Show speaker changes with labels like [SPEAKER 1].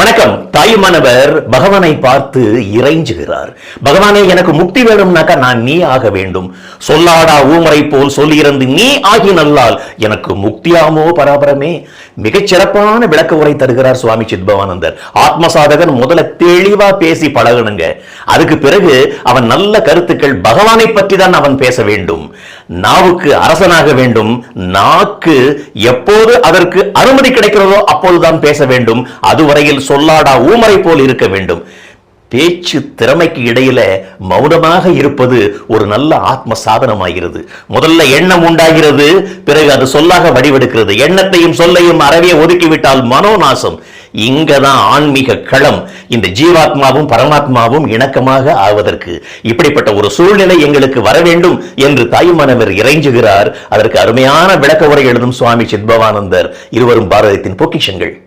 [SPEAKER 1] வணக்கம். தாயுமானவர் பகவானை பார்த்து இறைஞ்சுகிறார். பகவானே எனக்கு முக்தி வேணும்னாக்கா நான் நீ ஆக வேண்டும். சொல்லாடா ஊமரை போல் சொல்லியிருந்து நீ ஆகி நல்லால் எனக்கு முக்தியாமோ பராபரமே? மிகச் சிறப்பான விளக்க உரை தருகிறார் சுவாமி சித்பவானந்தர். ஆத்ம சாதகன் முதல்ல தெளிவா பேசி பழகணுங்க. அதுக்கு பிறகு அவன் நல்ல கருத்துக்கள் பகவானை பற்றி தான் அவன் பேச வேண்டும். நாவுக்கு அரசனாக வேண்டும். நாக்கு எப்போது அதற்கு அனுமதி கிடைக்கிறதோ அப்போதுதான் பேச வேண்டும். அதுவரையில் சொல்லாடா ஊமரை போல் இருக்க வேண்டும். பேச்சு திறமைக்கு இடையில மௌனமாக இருப்பது ஒரு நல்ல ஆத்ம சாதனமாகிறது. முதல்ல எண்ணம் உண்டாகிறது பிறகு அது சொல்லாக வடிவெடுக்கிறது. எண்ணத்தையும் சொல்லையும் அறவே ஒதுக்கிவிட்டால் மனோநாசம். இங்கதான் ஆன்மீக களம் இந்த ஜீவாத்மாவும் பரமாத்மாவும் இணக்கமாக ஆவதற்கு. இப்படிப்பட்ட ஒரு சூழ்நிலை எங்களுக்கு வர வேண்டும் என்று தாய்மானவர் இறைஞ்சுகிறார். அதற்கு அருமையான விளக்க உரை எழுதும் சுவாமி சித்பவானந்தர். இருவரும் பாரதத்தின் பொக்கிஷங்கள்.